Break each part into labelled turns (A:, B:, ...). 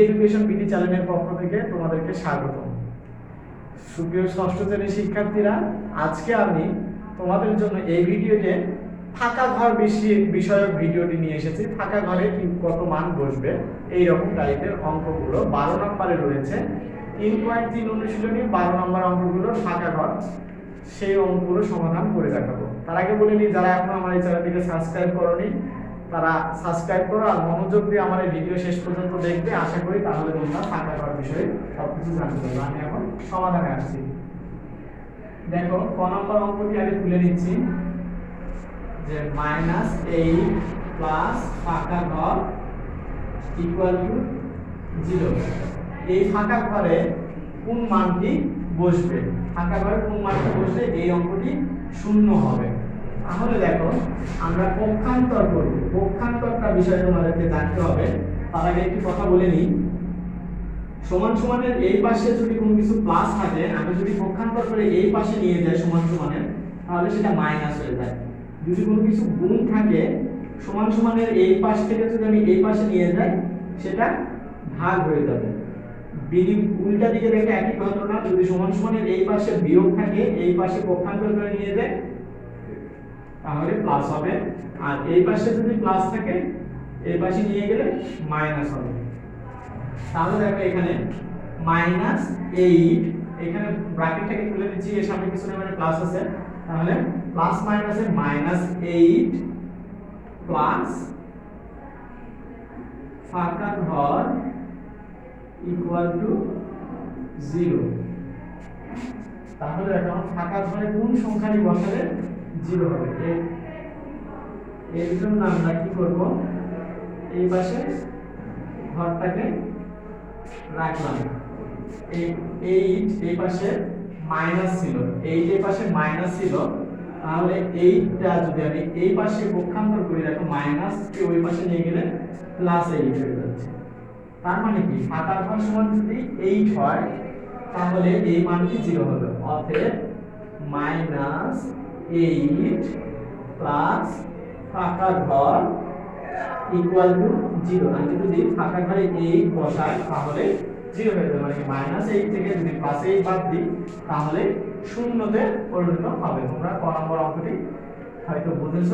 A: Education BD চ্যানেলের পক্ষ থেকে তোমাদেরকে স্বাগত সুপ্রিয় ষষ্ঠ শ্রেণির শিক্ষার্থীরা, আজকে আমি তোমাদের জন্য এই ভিডিওতে ফাঁকা ঘর বিষয়- বিষয়ক ভিডিওটি নিয়ে এসেছি। ফাঁকা ঘরে কি কত মান বসবে এই রকম টাইপের অঙ্কগুলো বারো নম্বরে রয়েছে। তিন পয়েন্ট তিন অনুশীলনী, বারো নম্বর অঙ্কগুলো ফাঁকা ঘর, সেই অঙ্কগুলো সমাধান করে দেখাবো। তার আগে বলে নিই, যারা এখনও আমার এই চ্যানেলটিকে সাবস্ক্রাইব করনি তারা সাবস্ক্রাইব করো আর মনোযোগ দিয়ে আমার এই ভিডিও শেষ পর্যন্ত দেখবে। আশা করি তাহলে তোমরা ফাঁকা ঘর বিষয়ে সবকিছু জানতে পারবে। আমি এখন সমাধানে আসছি দেখো, ক নম্বর অঙ্কটি আমি তুলে নিচ্ছি। যে মাইনাস এইট প্লাস ফাঁকা ঘর ইকুয়াল টু জিরো এই ফাঁকা ঘরে কোন মানটি বসবে? ফাঁকা ঘরে কোন মানটি বসলে এই অঙ্কটি শূন্য হবে? তাহলে দেখো, আমরা পক্ষান্তর করব পক্ষান্তরটা বিষয় তোমাদেরকে জানতে হবে। তার আগে একটি কথা বলে নিই। সমান সমানের এই পাশে যদি কোনো কিছু প্লাস থাকে আমি যদি পক্ষান্তর করে এই পাশে নিয়ে যাই সমান সমানের, তাহলে সেটা মাইনাস হয়ে যায়। যদি কোনো কিছু গুণ থাকে, সমান সমানের এই পাশ থেকে যদি আমি এই পাশে নিয়ে যাই, সেটা ভাগ হয়ে যাবে। উল্টা দিকে দেখে একই ঘটনা, যদি সমান সমানের এই পাশে বিয়োগ থাকে, এই পাশে পক্ষান্তর করে নিয়ে যায় তাহলে প্লাস হবে। আর এই পাশে যদি প্লাস থাকে, এই পাশে নিয়ে গেলে মাইনাস হবে। তাহলে দেখো এখানে মাইনাস এইট এখানে ব্র্যাকেটটাকে তুলে দিচ্ছি, এর সামনে কিছু মানে প্লাস আছে। তাহলে প্লাস মাইনাসে মাইনাস এইট প্লাস ফাঁকা ঘর ইকুয়াল টু জিরো তাহলে এখন ফাঁকা ঘরে কোন সংখ্যাটি বসালে জিরো হবে এর জন্য আমরা কি করব? এই পাশে ঘরটাকে রাখলাম। এই এইট এই পাশে মাইনাস ছিল। এইট এই পাশে মাইনাস ছিল, তাহলে এইটটা যদি আমি এই পাশে পক্ষান্তর করি, দেখো মাইনাস কে ওই পাশে নিয়ে গেলে প্লাস এইট হয়ে যাচ্ছে। তার মানে কি? ফাঁকা ঘর সমান যদি এইট হয়, তাহলে এই মানটি জিরো হবে? অতএব মাইনাস এইট প্লাস ফাঁকা ঘর ইকুয়াল টু জিরো আমি যদি ফাঁকা ঘরে এইট বসাই, তাহলে জিরো হয়ে যাবে। মানে মাইনাস এইট থেকে যদি প্লাস এইট বাদ দিই, তাহলে শূন্যতে পরিণত হবে। তোমরা ক নম্বর অঙ্কটি হয়তো বুঝেছ।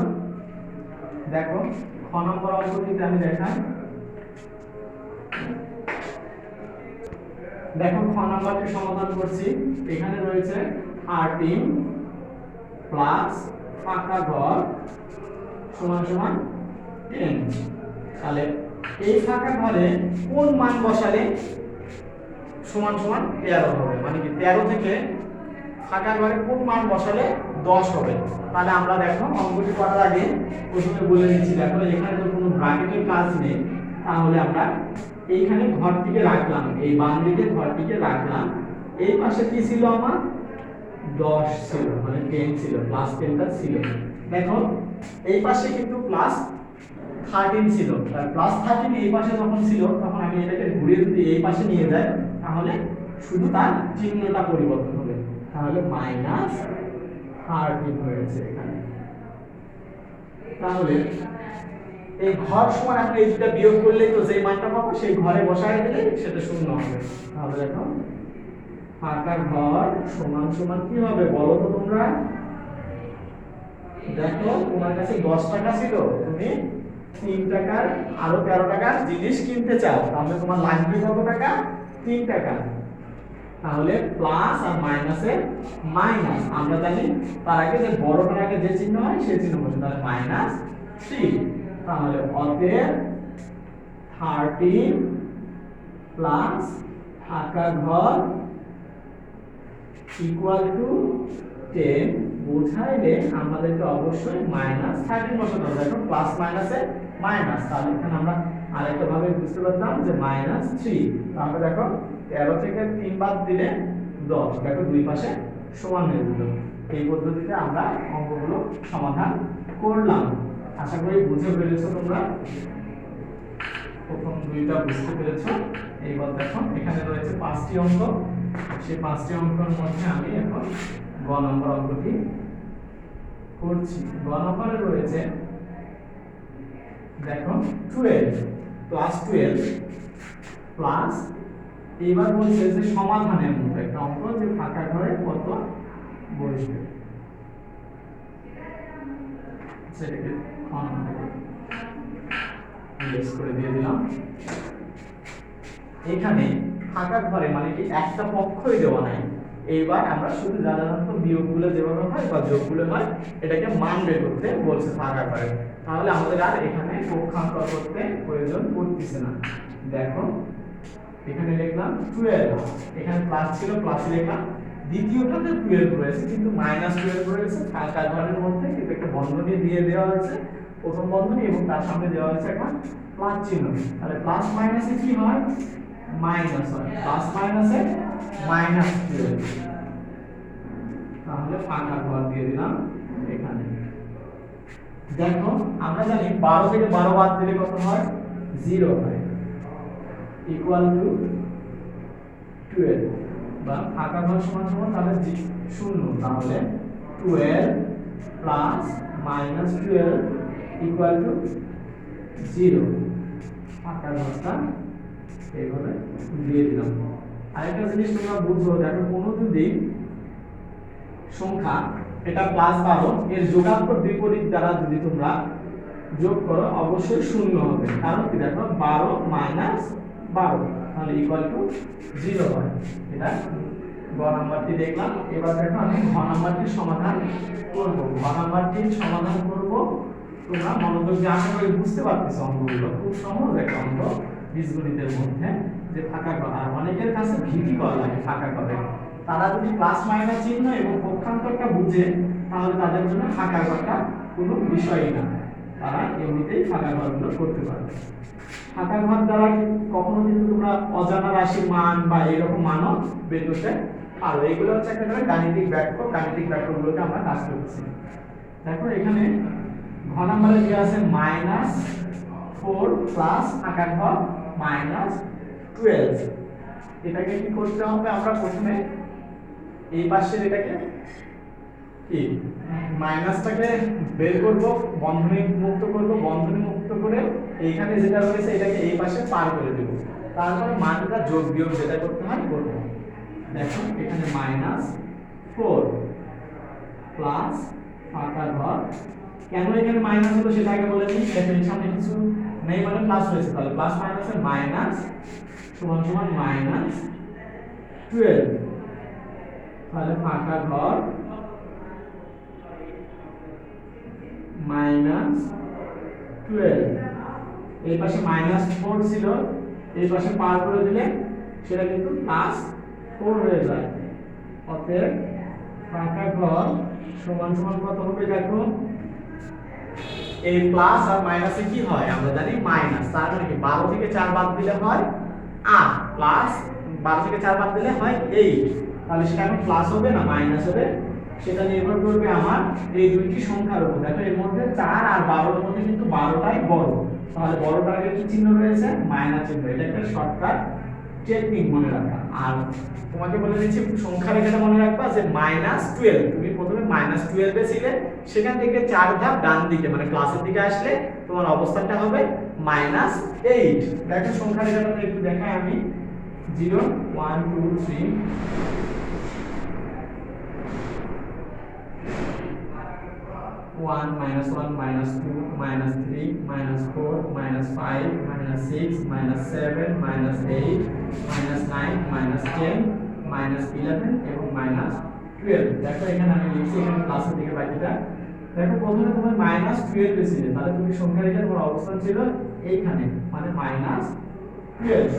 A: দেখো, খ নম্বর অঙ্কটিতে আমি দেখাই। দেখো, খ নম্বরটি সমাধান করছি। এখানে রয়েছে থার্টিন প্লাস ফাঁকা ঘর সমান সমান টেন তাহলে এই ফাঁকা ঘরে কোন মান বসালে সমান সমান তেরো হবে? মানে কি তেরো থেকে ফাঁকা ঘরে কোন মান বসালে দশ হবে? তাহলে আমরা দেখো অঙ্কটি করার আগে প্রথমে বলে নিচ্ছি, দেখো এখানে তো কোনো ব্র্যাকেটের কাজ নেই। তাহলে আমরা এইখানে ঘরটিকে রাখলাম, এই বাম দিকে ঘরটিকে রাখলাম। এই পাশে কি ছিল আমার? দশ ছিল মানে টেন ছিল প্লাস টেনটা ছিল। দেখো এই পাশে কিন্তু প্লাস থার্টিন ছিল। আর প্লাস থার্টিন এই পাশে যখন ছিল, তখন আমি এটাকে ঘুরিয়ে যদি এই পাশে নিয়ে যাই, তাহলে শুধু তার চিহ্নটা পরিবর্তন হবে। তাহলে মাইনাস থার্টিন হয়েছে এখানে। তাহলে এই ঘর সমান আপনি এই দুটা বিয়োগ করলেই তো যে মানটা পাবো, সেই ঘরে বসায় দিলে সেটা শূন্য হবে। তাহলে দেখো ফাঁকা ঘর সমান সমান কি হবে বলো তো তোমরা? দেখো, তোমার কাছে দশ টাকা ছিল, তুমি তিন টাকার, আরও তেরো টাকার জিনিস কিনতে চাও, তাহলে তোমার লাগবে কত টাকা? তিন টাকা। তাহলে প্লাস আর মাইনাসে মাইনাস আমরা জানি তার আগে যে বড়টার আগে যে চিহ্ন হয়, সেই চিহ্ন বসে তাহলে মাইনাস থ্রি তাহলে অতএব থার্টিন প্লাস ফাঁকা ঘর ইকুয়াল টু টেন বোঝাইলে আমাদেরকে অবশ্যই মাইনাস থার্টিন বসাতে হবে। দেখো প্লাস মাইনাসে মাইনাস তাহলে এখানে আমরা আরেকটা ভাবে বুঝতে পারতাম যে মাইনাস থ্রি তাহলে দেখো, তেরো থেকে তিন বাদ দিলে দশ। দেখো, দুই পাশে সমান হয়ে যেত এই পদ্ধতিতে আমরা অঙ্কগুলো সমাধান করলাম। আশা করি বুঝে পেরেছ তোমরা। প্রথম দুইটা বুঝতে পেরেছ। এইবার দেখো, এখানে রয়েছে পাঁচটি অঙ্ক। সেই পাঁচটি অঙ্কের মধ্যে আমি এখন গ নম্বর অঙ্কটি করছি। গ নম্বরে রয়েছে, দেখো টুয়েলভ প্লাস টুয়েলভ প্লাস এবার বলছে যে সমাধানের মতো একটা অঙ্ক যে ফাঁকা ঘরে কত বসবে। সেটাকে করে দিয়ে দিলাম। এখানে ফাঁকা ঘরে মানে কি একটা পক্ষই দেওয়া নাই। এইবার আমরা শুধু সাধারণত বিয়োগগুলো যেভাবে হয় বা যোগগুলো হয়, এটাকে মান বের করতে বলছে ফাঁকা ঘরে তাহলে আমাদের আর এখানে পক্ষান্তর করতে প্রয়োজন পড়তেছে না। দেখো, এখানে লিখলাম টুয়েলভ এখানে প্লাস ছিল প্লাস লিখলাম। দ্বিতীয়টাতে টুয়েলভ রয়েছে, কিন্তু মাইনাস টুয়েলভ রয়েছে। ফাঁকা ঘরের মধ্যে কিন্তু একটা বন্ধনী দিয়ে দেওয়া হয়েছে। প্রথম বন্ধনী এবং তার সামনে দেওয়া হয়েছে একটা প্লাস চিহ্ন। তাহলে প্লাস মাইনাসে কি হয়? মাইনাস হয় প্লাস মাইনাসে মাইনাস টুয়েলভ তাহলে ফাঁকা ঘর দিয়ে দিলাম এখানে। দেখো, আমরা জানি বারো থেকে বারো বাদ দিলে কত হয়? জিরো হয়। ইকুয়াল টু টুয়েলভ বা ফাঁকা ঘর সমান সমান তাহলে শূন্য। তাহলে twelve plus minus twelve equal to zero ফাঁকা ঘরটা এইভাবে দিয়ে দিলাম। আরেকটা জিনিস তোমরা বুঝো, দেখো কোনো যদি সংখ্যা এটা প্লাস বারো, এর যোগান্তর বিপরীত দ্বারা যদি তোমরা যোগ করো, অবশ্যই শূন্য হবে। কারণ কি দেখো, বারো মাইনাস বারো, তাহলে ইকুয়াল টু জিরো হয়। এটা গ নাম্বারটি দেখলাম। এবার দেখো আমি ঘ নাম্বারটির সমাধান করব। ঘ নাম্বারটির সমাধান করব তোমরা। মনোযোগ দিয়ে আশা করি বুঝতে পারতেছো অঙ্কগুলো। খুব সহজ একটা অঙ্ক। বীজগণিতের মধ্যে যে ফাঁকা আর অনেকের কাছে ভীতি করা লাগে ফাঁকা ঘরে তারা যদি প্লাস মাইনাস চিহ্ন এবং পক্ষান্তরটা বুঝে, তাহলে তাদের জন্য ফাঁকা ঘরটা কোনো বিষয়ই না। তারা এমনিতেই ফাঁকা ঘরগুলো করতে পারবে। ফাঁকা ঘর দ্বারা কখনো কিন্তু তোমরা অজানা রাশির মান বা এরকম মানও বের করতে পারো। এগুলো হচ্ছে একটা করে গাণিতিক বাক্য গাণিতিক বাক্যগুলোকে আমরা কাজ করতেছি দেখো, এখানে ঘ নাম্বারে দেওয়া আছে মাইনাস ফোর প্লাস ফাঁকা ঘর মাইনাস টুয়েলভ এটাকে কি করতে হবে আমরা প্রথমে এই পাশের এটাকে কি? মাইনাসটাকে বের করব, বন্ধনী মুক্ত করব, বন্ধনী মুক্ত করে এইখানে যেটা রয়েছে এটাকে এই পাশে পার করে দেব। তারপরে মানটা যোগ বিয়োগ যেটা করতে হয়, করব। দেখো, এখানে মাইনাস ফোর প্লাস ফাঁকা ঘর। কেন এখানে মাইনাস হলো সেটা আগে বলে এর সামনে কিছু নেই মানে প্লাস হয়েছে, তাহলে প্লাস মাইনাসে মাইনাস সমান সমান মাইনাস টুয়েলভ তাহলে ফাঁকা ঘর মাইনাস টুয়েলভ এই পাশে মাইনাস ফোর ছিল, এই পাশে পার করে দিলে সেটা কিন্তু প্লাস ফোর হয়ে যায়। অতএব ফাঁকা ঘর সমান সমান কত হবে দেখো? এই প্লাস আর মাইনাসে কি হয়? আমরা জানি মাইনাস তার মানে কি? বারো থেকে চার বাদ দিলে হয় আট। প্লাস বারো থেকে চার বাদ দিলে হয় এইট তাহলে সেটা এখন প্লাস হবে না মাইনাস হবে? সেটা নির্ভর করবে আমার এই দুইটি সংখ্যার উপর। দেখো, এর মধ্যে চার আর বারোর মধ্যে কিন্তু বারোটাই বড়। তাহলে বড়টার কি চিহ্ন রয়েছে? মাইনাস চিহ্ন এটা একটা শর্টকাট টেকনিক মনে রাখা আর তোমাকে বলে দিচ্ছি সংখ্যা রেখাটা মনে রাখবা যে মাইনাস টুয়েলভ তুমি প্রথমে মাইনাস টুয়েলভে ছিলে, সেখান থেকে চার ধাপ ডান দিকে মানে ক্লাসের দিকে আসলে তোমার অবস্থানটা হবে মাইনাস এইট দেখো সংখ্যা রেখাটা একটু দেখাই আমি। Zero one two three one minus one, minus two, minus three, minus four, minus five, minus six, minus seven, minus eight minus nine, minus ten, minus eleven, এবং minus টুয়েলভ দেখো এখানে আমি লিখছি এখানে ক্লাসের দিকে বাকিটা। দেখো প্রথমে তোমার মাইনাস টুয়েলভ ছিল তাহলে তুমি সংখ্যা রেখে তোমার অবস্থান ছিল এইখানে মানে মাইনাস টুয়েলভ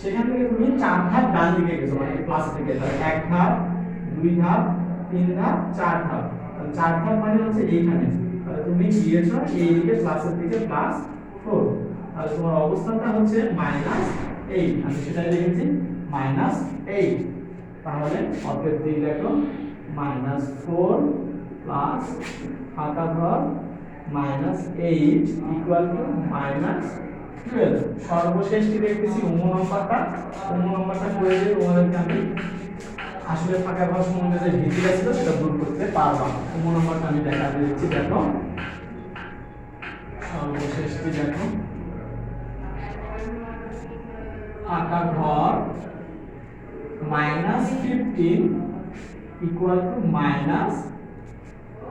A: সেখান থেকে তুমি চার ধাপ ডান দিকে গেছো মানে ক্লাস থেকে তাহলে এক ধাপ, দুই ধাপ, তিন ধাপ, চার ধাপ। তাহলে চার ধাপ মানে হচ্ছে এইখানে। তাহলে তুমি গিয়েছো এই দিকে প্লাসের দিকে প্লাস ফোর তাহলে তোমার অবস্থানটা হচ্ছে মাইনাস এইট আমি সেটাই লিখেছি মাইনাস এইট তাহলে অতএব দিয়ে দেখো মাইনাস ফোর প্লাস ফাঁকা ঘর minus eight equal to minus twelve সর্বশেষটি দেখতেছি? উমো নম্বরটা। উমো নম্বরটা করে দিয়ে তোমাদেরকে আমি আসলে ফাঁকা ঘর সম্বন্ধে যে ভীতিটা ছিল সেটা দূর করতে পারবা উমো নম্বরটা আমি দেখা দিচ্ছি, দেখো। সর্বশেষটি দেখো? ফাঁকা ঘর minus fifteen equal to minus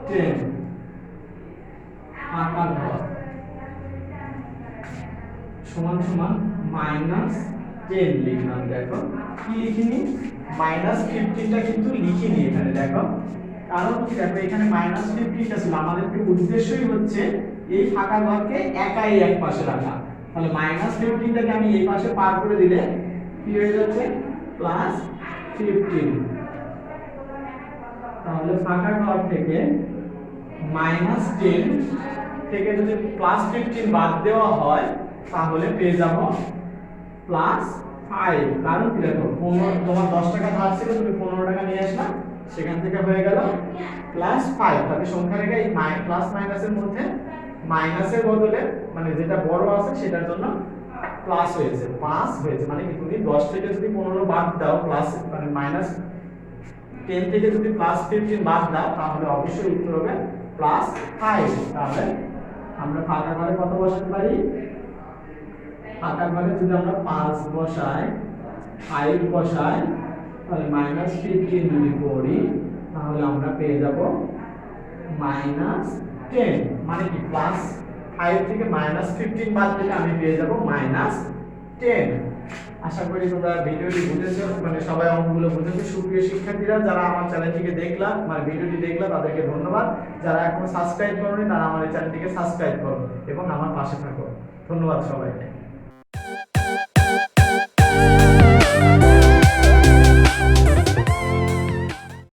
A: ten ফাঁকা ঘর। সমান সমান মাইনাস টেন লিখলাম, দেখো। কি লিখিনি? মাইনাস ফিফটিনটা কিন্তু লিখিনি এখানে, দেখো। কারণ দেখো, এখানে মাইনাস ফিফটিনটা ছিল। আমাদের উদ্দেশ্যই হচ্ছে এই ফাঁকা ঘরকে একাই এক পাশে রাখা। তাহলে মাইনাস ফিফটিনটাকে আমি এই পাশে পার করে দিলে কি হয়ে যাচ্ছে? প্লাস ফিফটিন তাহলে ফাঁকা ঘর থেকে মাইনাস টেন থেকে যদি প্লাস ফিফটিন বাদ দেওয়া হয়, তাহলে পেয়ে যাব প্লাস ফাইভ কারণ কি দেখো, পনেরো, তোমার দশ টাকা ধার ছিল, তুমি পনেরো টাকা নিয়ে আসলা, সেখান থেকে হয়ে গেল প্লাস ফাইভ তাহলে সংখ্যা রেখে এই প্লাস মাইনাসের মধ্যে মাইনাসের বদলে মানে যেটা বড় আছে সেটার জন্য প্লাস হয়েছে। প্লাস হয়েছে মানে কি, তুমি দশ থেকে যদি পনেরো বাদ দাও প্লাস মানে মাইনাস টেন থেকে যদি প্লাস ফিফটিন বাদ দাও, তাহলে অবশ্যই উত্তর হবে প্লাস ফাইভ তাহলে আমরা ফাঁকা ঘরে কত বসাতে পারি? ফাঁকা ঘরে যদি আমরা পাঁচ বসাই ফাইভ বসাই, তাহলে মাইনাস ফিফটিন যদি করি, তাহলে আমরা পেয়ে যাব মাইনাস টেন মানে কি প্লাস ফাইভ থেকে মাইনাস ফিফটিন বাদ দিলে আমি পেয়ে যাব মাইনাস টেন আশা করি তোমরা ভিডিওটি বুঝেছ মানে সবাই অঙ্কগুলো বুঝেছ। সুপ্রিয় শিক্ষার্থীরা, যারা আমার চ্যানেলটিকে দেখলাম মানে ভিডিওটি দেখলাম তাদেরকে ধন্যবাদ। যারা এখনও সাবস্ক্রাইব করোনি, তারা আমার এই চ্যানেলটিকে সাবস্ক্রাইব করো এবং আমার পাশে থাকো। ধন্যবাদ সবাইকে।